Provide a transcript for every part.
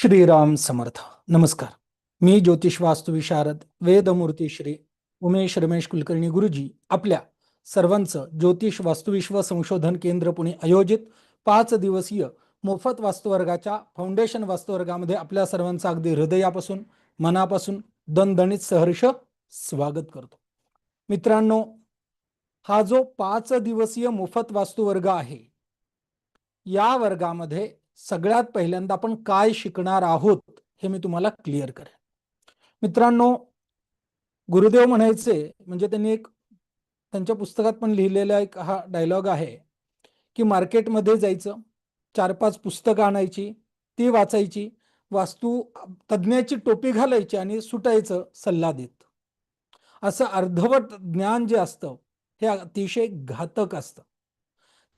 श्रीराम समर्थ. नमस्कार. मी ज्योतिष वास्तुविशारद वेदमूर्ती श्री उमेश रमेश कुलकर्णी गुरुजी आपल्या सर्वांचं ज्योतिष वास्तुविश्व संशोधन केंद्र पुणे आयोजित पाच दिवसीय मोफत वास्तुवर्गाच्या फाउंडेशन वास्तुवर्गामध्ये आपल्या सर्वांचं अगदी हृदयापासून मनापासून दणदणीत सहर्ष स्वागत करतो. मित्रांनो हा जो पाच दिवसीय मोफत वास्तुवर्ग आहे या वर्गामध्ये सगळ्यात पहिल्यांदा आपण काय शिकणार आहोत हे मी तुम्हाला क्लिअर करेन. मित्रांनो गुरुदेव म्हणायचे म्हणजे त्यांनी एक त्यांच्या पुस्तकात पण लिहिलेला एक हा डायलॉग आहे की मार्केटमध्ये जायचं चार पाच पुस्तकं आणायची ती वाचायची वास्तू तज्ज्ञाची टोपी घालायची आणि सुटायचं सल्ला देत. असं अर्धवट ज्ञान जे असतं हे अतिशय घातक असतं.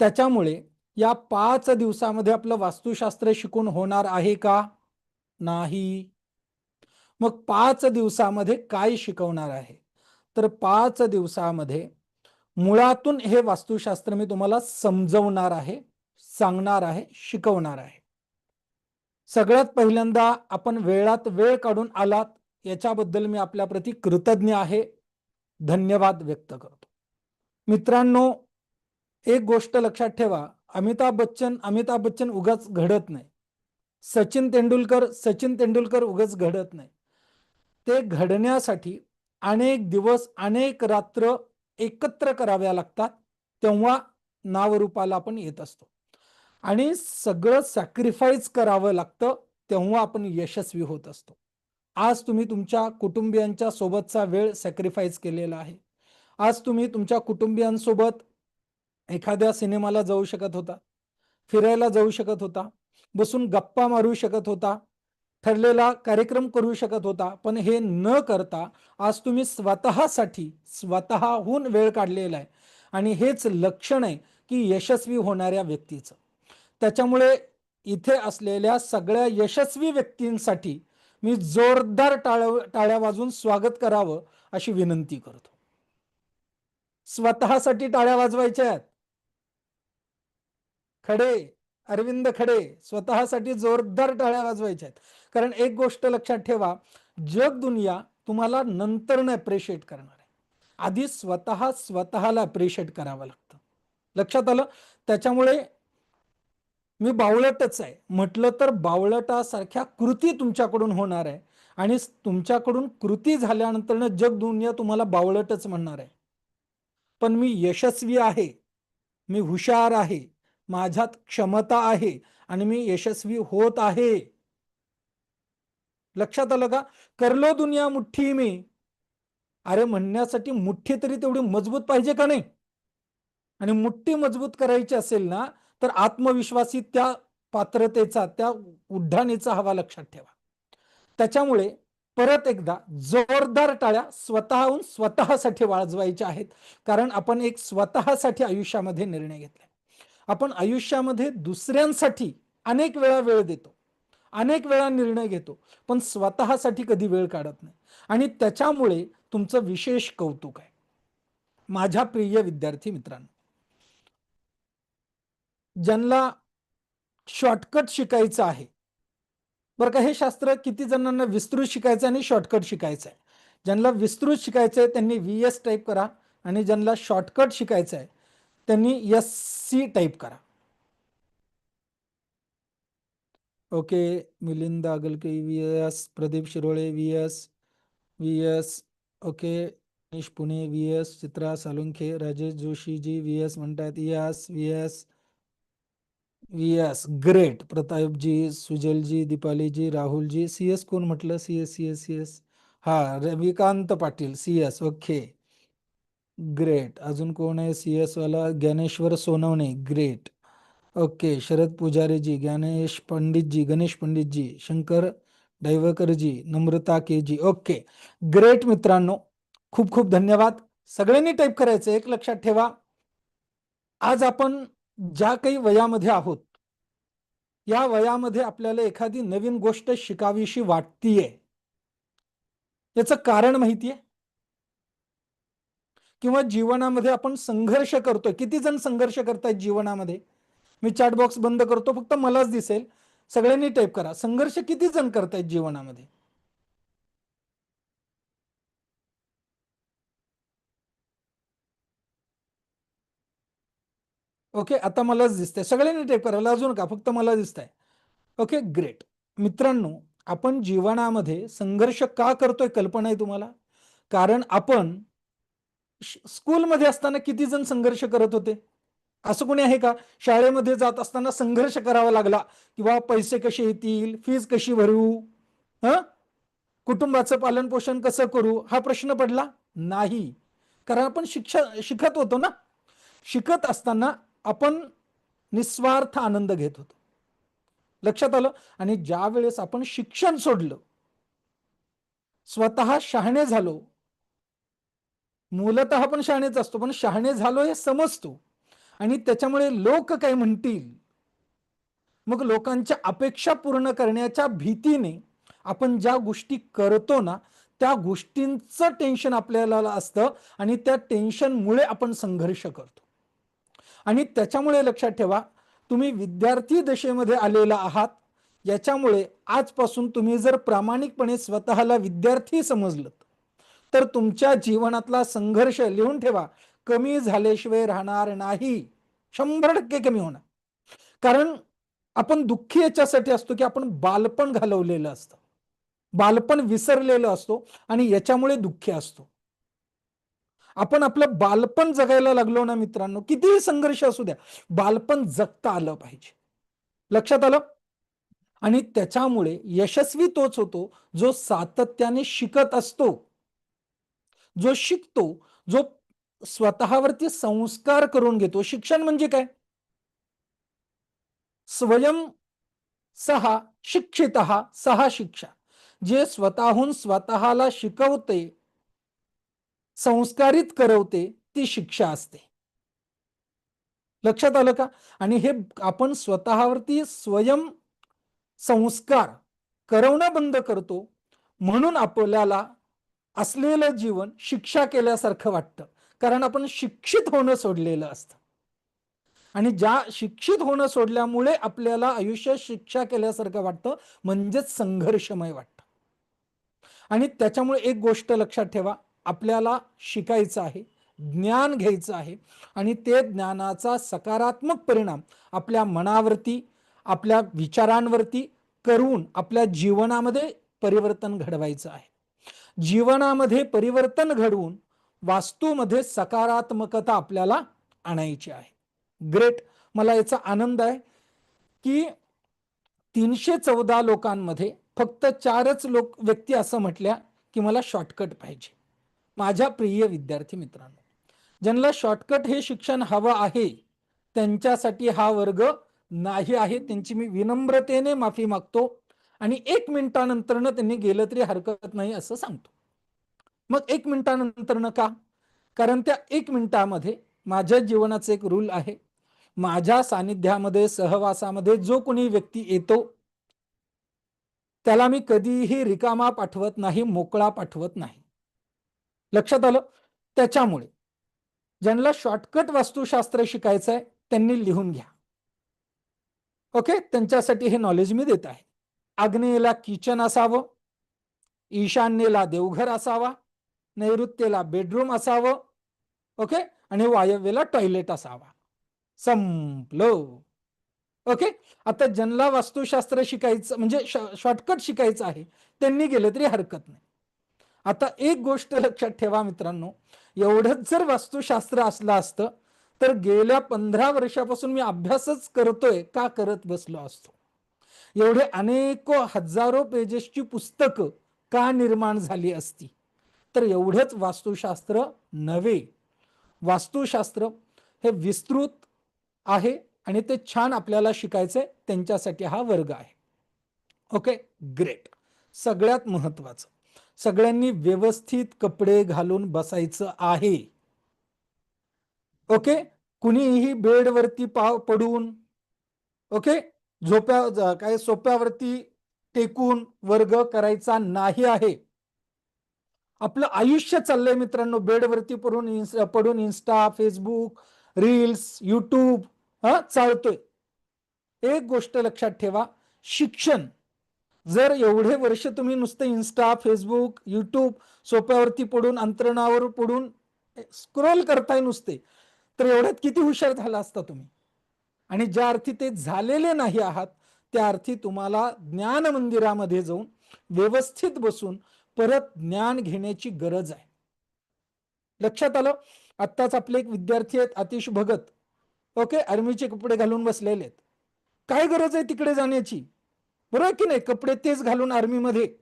त्याच्यामुळे या पाच दिवसामध्ये आपलं वास्तुशास्त्र शिकून होणार आहे का? नाही. मग पाच दिवसामध्ये काय शिकवणार आहे? तर पाच दिवसामध्ये मुळातून हे वास्तुशास्त्र मी तुम्हाला समजवणार आहे सांगणार आहे शिकवणार आहे. सगळ्यात पहिल्यांदा आपण वेळात वेळ काढून आलात याच्याबद्दल मी आपल्या प्रती कृतज्ञ आहे. धन्यवाद व्यक्त करतो. मित्रांनो एक गोष्ट लक्षात ठेवा. अमिताभ बच्चन अमिताभ बच्चन उगाच घडत नाही. सचिन तेंडुलकर सचिन तेंडुलकर उगाच घडत नाही. ते घडण्यासाठी अनेक दिवस अनेक रात्र एकत्र कराव्या लागतात तेव्हा नावरूपाला आपण येत असतो. आणि सगळं सॅक्रिफाईस करावं लागतं तेव्हा आपण यशस्वी होत असतो. आज तुम्ही तुमच्या कुटुंबियांच्या सोबतचा वेळ सॅक्रिफाईस केलेला आहे. आज तुम्ही तुमच्या कुटुंबियांसोबत एखाद्या सिनेमाला जाऊ शकत होता फिरायला जाऊ शकत होता बसून गप्पा मारू शकत होता ठरलेला कार्यक्रम करू शकत होता पण हे न करता आज तुम्ही स्वतःसाठी स्वतःहून वेळ काढलेला आहे. आणि हेच लक्षण आहे की यशस्वी होणाऱ्या व्यक्तीचं. त्याच्यामुळे इथे असलेल्या सगळ्या यशस्वी व्यक्तींसाठी मी जोरदार टाळ टाळ्या वाजून स्वागत करावं अशी विनंती करतो. स्वतःसाठी टाळ्या वाजवायच्या आहेत. खडे अरविंद खडे स्वतःसाठी जोरदार टाळ्या वाजवायच्या आहेत कारण एक गोष्ट लक्षात ठेवा जग दुनिया तुम्हाला नंतर अप्रिशिएट करणार आहे. आधी स्वतः स्वतःला अप्रिशिएट करावं लागतं. लक्षात आलं? त्याच्यामुळे मी बावळटच आहे. म्हटलं तर बावळटासारख्या कृती तुमच्याकडून होणार आहे. आणि तुमच्याकडून कृती झाल्यानंतर जग दुनिया तुम्हाला बावळटच म्हणणार आहे. पण मी यशस्वी आहे. मी हुशार आहे. माझ्यात क्षमता आहे आणि मी यशस्वी होत आहे. लक्षात आलं का? करलो दुनिया मुठ्ठी मी. अरे म्हणण्यासाठी मुठ्ठी तरी तेवढी मजबूत पाहिजे का नाही? आणि मुठ्ठी मजबूत करायची असेल ना तर आत्मविश्वासी त्या पात्रतेचा त्या उड्डाणीचा हवा लक्षात ठेवा. त्याच्यामुळे परत एकदा जोरदार टाळ्या स्वतःहून स्वतःसाठी वाजवायच्या आहेत. कारण आपण एक स्वतःसाठी आयुष्यामध्ये निर्णय घेतला आपण आयुष्यामध्ये दुसऱ्यांसाठी अनेक वेळा वेळ देतो. अनेक वेळा निर्णय घेतो. पण स्वतःसाठी कधी वेळ काढत नाही. आणि त्याच्यामुळे तुमचं विशेष कौतुक आहे. माझ्या प्रिय विद्यार्थी मित्रांनो ज्यांना शॉर्टकट शिकायचं आहे. बरं का हे शास्त्र किती जणांना विस्तृत शिकायचं आणि शॉर्टकट शिकायचं आहे. ज्यांना विस्तृत शिकायचं आहे त्यांनी व्ही एस टाईप करा. आणि ज्यांना शॉर्टकट शिकायचं आहे एस सी टाईप करा। Okay, Milind आगलके V S Pradeep Shirole V S V S okay Manish Pune V S Chitra Salunkhe, Rajesh Joshiji V S म्हणतात, yes V S V S great, Pratapji, Sujalji, Deepaliji, Rahulji C S म्हटलं? C S C S C S हा, Ravikant Patil C S okay. Great. अजून कोण आहे? C S वाला Dnyaneshwar Sonawane. Great. Okay. Sharad Pujariji Dnyanesh Panditji Ganesh Panditji Shankar Daivakarji Namrata KG okay. Great मित्रांनो. खूप खूप धन्यवाद. सगळ्यांनी टाईप करायचं. एक लक्षात ठेवा. आज आपण ज्या काही वयामध्ये आहोत या वयामध्ये आपल्याला एखादी नवीन गोष्ट शिकावीशी वाटतीये. याचं कारण माहितीये? किंवा जीवनामध्ये आपण संघर्ष करतोय. किती जण संघर्ष करतायत जीवनामध्ये? मी चॅट बॉक्स बंद करतो फक्त मलाच दिसेल. सगळ्यांनी टाईप करा. संघर्ष किती जण करतायत जीवनामध्ये? ओके आता मलाच दिसतंय. सगळ्यांनी टाईप करायला अजून का फक्त मला दिसतंय. ओके ग्रेट मित्रांनो आपण जीवनामध्ये संघर्ष का करतोय कल्पना आहे तुम्हाला? कारण आपण स्कूलमध्ये असताना किती जण संघर्ष करत होते? असं कोणी आहे का? शाळेमध्ये जात असताना संघर्ष करावा लागला किंवा पैसे कसे येतील? फीज कशी भरू? ह? कुटुंबाचं पालन पोषण कसं करू? हा प्रश्न पडला? नाही. कारण आपण शिक्षा शिकत होतो ना? शिकत असताना आपण निस्वार्थ आनंद घेत होतो. लक्षात आलं? आणि ज्या वेळेस आपण शिक्षण सोडलं स्वतः शहाणे झालो मूलत आपण शहाणेच असतो पण शहाणे झालो हे समजतो. आणि त्याच्यामुळे लोक काय म्हणतील? मग लोकांच्या अपेक्षा पूर्ण करण्याच्या भीतीने आपण ज्या गोष्टी करतो ना त्या गोष्टींचं टेन्शन आपल्याला असतं आणि त्या टेन्शनमुळे आपण संघर्ष करतो. आणि त्याच्यामुळे लक्षात ठेवा तुम्ही विद्यार्थी दशेमध्ये आलेला आहात याच्यामुळे आजपासून तुम्ही जर प्रामाणिकपणे स्वतःला विद्यार्थी समजलं तर तुमच्या जीवनातला संघर्ष लिहून ठेवा. कमी झाल्याशिवाय राहणार नाही. शंभर टक्के कमी होणार. कारण आपण दुःखी याच्यासाठी असतो की आपण बालपण घालवलेलं असतं. बालपण विसरलेलं असतो आणि याच्यामुळे दुःखी असतो. आपण आपलं बालपण जगायला लागलो ना मित्रांनो कितीही संघर्ष असू द्या बालपण जगता आलं पाहिजे. लक्षात आलं? आणि त्याच्यामुळे यशस्वी तोच होतो जो सातत्याने शिकत असतो. जो शिकतो जो स्वतःवरती संस्कार करून घेतो शिक्षण म्हणजे काय? स्वयं सहा शिक्षित सहा शिक्षा. जे स्वतःहून स्वतःला शिकवते संस्कारित करवते ती शिक्षा असते. लक्षात आलं का? आणि हे आपण स्वतःवरती स्वयं संस्कार करवणं बंद करतो म्हणून आपल्याला असलेलं जीवन शिक्षा केल्यासारखं वाटतं. कारण आपण शिक्षित होणं सोडलेलं असतं. आणि ज्या शिक्षित होणं सोडल्यामुळे आपल्याला आयुष्य शिक्षा केल्यासारखं वाटतं म्हणजेच संघर्षमय वाटतं. आणि त्याच्यामुळे एक गोष्ट लक्षात ठेवा आपल्याला शिकायचं आहे ज्ञान घ्यायचं आहे आणि ते ज्ञानाचा सकारात्मक परिणाम आपल्या मनावरती आपल्या विचारांवरती करून आपल्या जीवनामध्ये परिवर्तन घडवायचं आहे. जीवनामध्ये परिवर्तन घडवून वास्तूमध्ये सकारात्मकता आपल्याला आणायची आहे. ग्रेट मला याचा आनंद आहे की तीनशे चौदा लोकांमध्ये फक्त चारच लोक व्यक्ती असं म्हटल्या की मला शॉर्टकट पाहिजे. माझ्या प्रिय विद्यार्थी मित्रांनो ज्यांना शॉर्टकट हे शिक्षण हवं आहे त्यांच्यासाठी हा वर्ग नाही आहे त्यांची मी विनम्रतेने माफी मागतो. आणि एक मिनिटानंतरनं त्यांनी गेलं तरी हरकत नाही असं सांगतो. मग एक मिनिटानंतरनं का? कारण त्या एक मिनिटामध्ये माझ्या जीवनाचं एक रूल आहे. माझ्या सानिध्यामध्ये सहवासामध्ये जो कोणी व्यक्ती येतो त्याला मी कधीही रिकामा पाठवत नाही मोकळा पाठवत नाही. लक्षात आलं? त्याच्यामुळे ज्यांना शॉर्टकट वास्तुशास्त्र शिकायचं आहे त्यांनी लिहून घ्या. ओके त्यांच्यासाठी हे नॉलेज मी देत आहे. आग्नेयेला किचन असावं ईशान्येला देवघर असावा नैऋत्येला बेडरूम असावं ओके आणि वायव्येला टॉयलेट असावा. संपलं. ओके आता ज्यांना वास्तुशास्त्र शिकायचं म्हणजे शॉर्टकट शिकायचं आहे त्यांनी गेलं तरी हरकत नाही. आता एक गोष्ट लक्षात ठेवा मित्रांनो एवढंच जर वास्तुशास्त्र असलं असतं तर गेल्या पंधरा वर्षापासून मी अभ्यासच करतोय का करत बसलो असतो? एवढे अनेक हजारो पेजेसची पुस्तकं का निर्माण झाली असती? तर एवढंच वास्तुशास्त्र नव्हे. वास्तुशास्त्र हे विस्तृत आहे आणि ते छान आपल्याला शिकायचंय. त्यांच्यासाठी हा वर्ग आहे. ओके? ग्रेट. सगळ्यात महत्वाचं सगळ्यांनी व्यवस्थित कपडे घालून बसायचं आहे. ओके? कुणीही बेडवरती पाव पडून. ओके? झोप्या काय सोप्यावरती टेकून वर्ग करायचा नाही आहे. आपलं आयुष्य चाललंय मित्रांनो बेडवरती पडून पडून इन्स्टा फेसबुक रील्स युट्यूब हा चालतोय. एक गोष्ट लक्षात ठेवा शिक्षण. जर एवढे वर्ष तुम्ही नुसतं इन्स्टा फेसबुक युट्यूब सोप्यावरती पडून अंतरणावर पडून स्क्रोल करताय नुसते तर एवढ्यात किती हुशार झाला असता तुम्ही? आणि ज्या अर्थी ते झालेले नाही आहात त्या अर्थी तुम्हाला ज्ञान मंदिरामध्ये जाऊन व्यवस्थित बसून परत ज्ञान घेण्याची गरज आहे. लक्षात आलं? आत्ताच आपले एक विद्यार्थी आहेत आतिश भगत. ओके आर्मीचे कपडे घालून बसलेले आहेत. काय गरज आहे तिकडे जाण्याची? बरोबर की नाही? कपडे तेच घालून आर्मीमध्ये.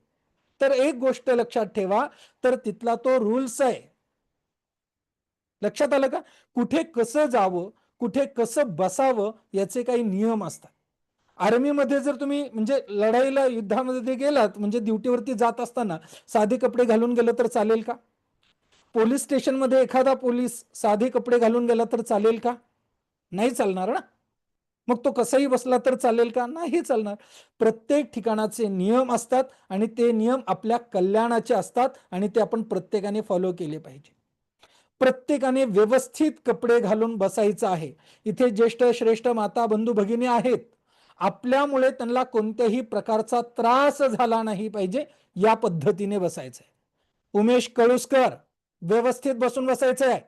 तर एक गोष्ट लक्षात ठेवा तर तिथला तो रूल्स आहे. लक्षात आलं का? कुठे कसं जावं कुठे कसं बसावं याचे काही नियम असतात. आर्मीमध्ये जर तुम्ही म्हणजे लढाईला युद्धामध्ये गेलात म्हणजे ड्युटीवरती जात असताना साधे कपडे घालून गेलं तर चालेल का? पोलीस स्टेशनमध्ये एखादा पोलीस साधे कपडे घालून गेला तर चालेल का? नाही चालणार ना. मग तो कसाही बसला तर चालेल का? नाही चालणार. प्रत्येक ठिकाणाचे नियम असतात आणि ते नियम आपल्या कल्याणाचे असतात आणि ते आपण प्रत्येकाने फॉलो केले पाहिजे. प्रत्येकाने व्यवस्थित कपडे घालून बसायचं आहे. इथे ज्येष्ठ श्रेष्ठ माता बंधू भगिनी आहेत. आपल्यामुळे त्यांना कोणत्याही प्रकारचा त्रास झाला नाही पाहिजे या पद्धतीने बसायचंय. उमेश कळुसकर व्यवस्थित बसून बसायचं आहे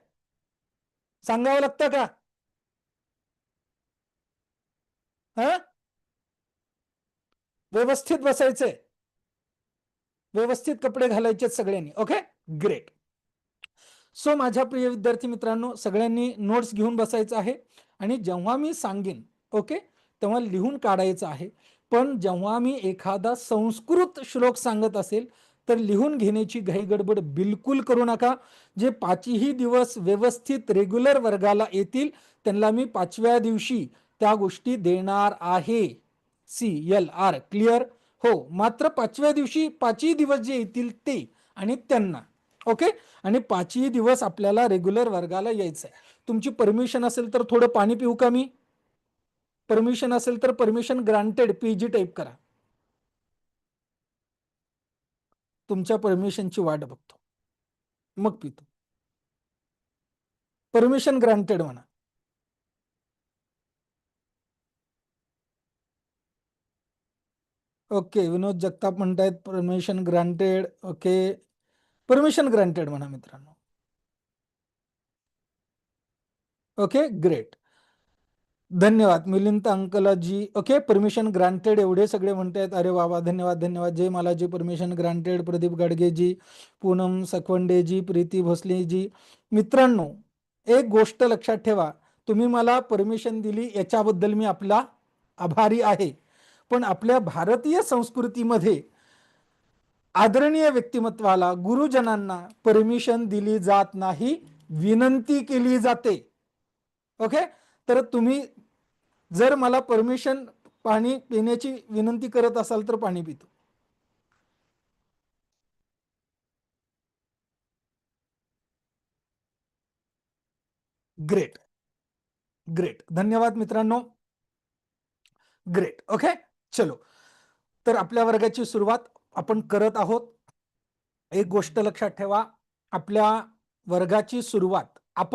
सांगावं लागतं का? हा? व्यवस्थित बसायचंय. व्यवस्थित कपडे घालायचे सगळ्यांनी. ओके ग्रेट सो माझ्या प्रिय विद्यार्थी मित्रांनो सगळ्यांनी नोट्स घेऊन बसायचं आहे आणि जेव्हा मी सांगेन ओके तेव्हा लिहून काढायचं आहे. पण जेव्हा मी एखादा संस्कृत श्लोक सांगत असेल तर लिहून घेण्याची घाईगडबड बिलकुल करू नका. जे पाचही दिवस व्यवस्थित रेग्युलर वर्गाला येतील त्यांना मी पाचव्या दिवशी त्या गोष्टी देणार आहे. सी एल आर क्लिअर हो मात्र पाचव्या दिवशी पाचही दिवस जे येतील ते आणि त्यांना. ओके? आणि पाचही दिवस आपल्याला रेग्युलर वर्गाला यायचं आहे तुमची परमिशन असेल तर थोडं पाणी पिऊ का मी? परमिशन असेल तर परमिशन ग्रांटेड पीजी टाईप करा. तुमच्या परमिशनची वाट बघतो. मग पितो. परमिशन ग्रांटेड म्हणा. ओके विनोद जगताप म्हणतायत permission granted okay. Permission granted म्हणा मित्रांनो. ओके ग्रेट धन्यवाद. Milind Ankalaji okay permission granted एवढे सगळे म्हणतायत अरे वा वा धन्यवाद धन्यवाद. Jay Malaji permission granted Pradeep Gadgeji Poonam Sakhwandeji Preeti Bhosaleji. मित्रांनो एक गोष्ट लक्षात ठेवा. तुम्ही मला परमिशन दिली याच्याबद्दल मी आपला आभारी आहे. पण आपल्या भारतीय संस्कृतीमध्ये आदरणीय व्यक्तिमत्वाला गुरुजनांना परमिशन दिली जात नाही विनंती केली जाते. ओके तर तुम्ही जर मला परमिशन पाणी पिण्याची विनंती करत असाल तर पाणी पितो. ग्रेट ग्रेट धन्यवाद मित्रांनो. ग्रेट ओके चलो. तर आपल्या वर्गाची सुरुवात आपण करत आहोत एक गोष्ट लक्षात ठेवा आपल्या वर्गाची सुरुवात आपण